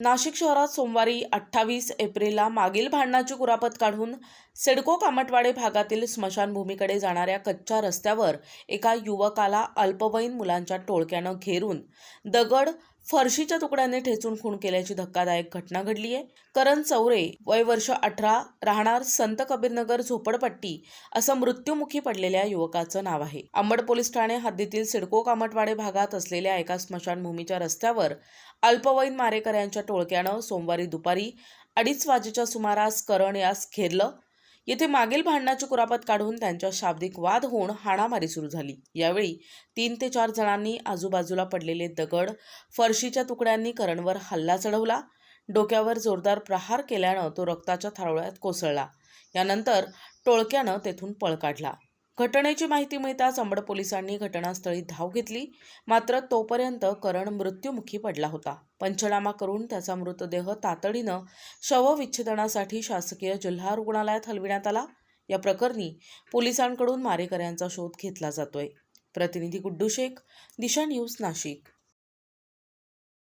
नाशिक शहरात सोमवारी अठ्ठावीस एप्रिलला मागील भांडणाची कुरापत काढून सिडको कामटवाडे भागातील स्मशानभूमीकडे जाणाऱ्या कच्च्या रस्त्यावर एका युवकाला अल्पवयीन मुलांच्या टोळक्यानं घेरून दगड फरशीच्या तुकड्याने ठेचून खून केल्याची धक्कादायक घटना घडली आहे. करण चौरे वय वर्ष अठरा राहणार संत कबीरनगर झोपडपट्टी असं मृत्युमुखी पडलेल्या युवकाचं नाव आहे. अंबड पोलीस ठाणे हद्दीतील सिडको कामटवाडे भागात असलेल्या एका स्मशानभूमीच्या रस्त्यावर अल्पवयीन मारेकऱ्यांच्या टोळक्यानं सोमवारी दुपारी अडीच वाजेच्या सुमारास करण यास घेरलं येथे मागील भांडणाची कुरापत काढून त्यांच्या शाब्दिक वाद होऊन हाणामारी सुरू झाली. यावेळी तीन ते चार जणांनी आजूबाजूला पडलेले दगड फरशीच्या तुकड्यांनी करणवर हल्ला चढवला. डोक्यावर जोरदार प्रहार केल्यानं तो रक्ताच्या थारोळ्यात कोसळला. यानंतर टोळक्यानं तेथून पळ काढला. घटनेची माहिती मिळताच अंबड पोलिसांनी घटनास्थळी धाव घेतली. मात्र तोपर्यंत करण मृत्युमुखी पडला होता. पंचनामा करून त्याचा मृतदेह तातडीनं शवविच्छेदनासाठी शासकीय जिल्हा रुग्णालयात हलविण्यात आला. या प्रकरणी पोलिसांकडून मारेकऱ्यांचा शोध घेतला जातोय. प्रतिनिधी गुड्डू शेख दिशा न्यूज नाशिक.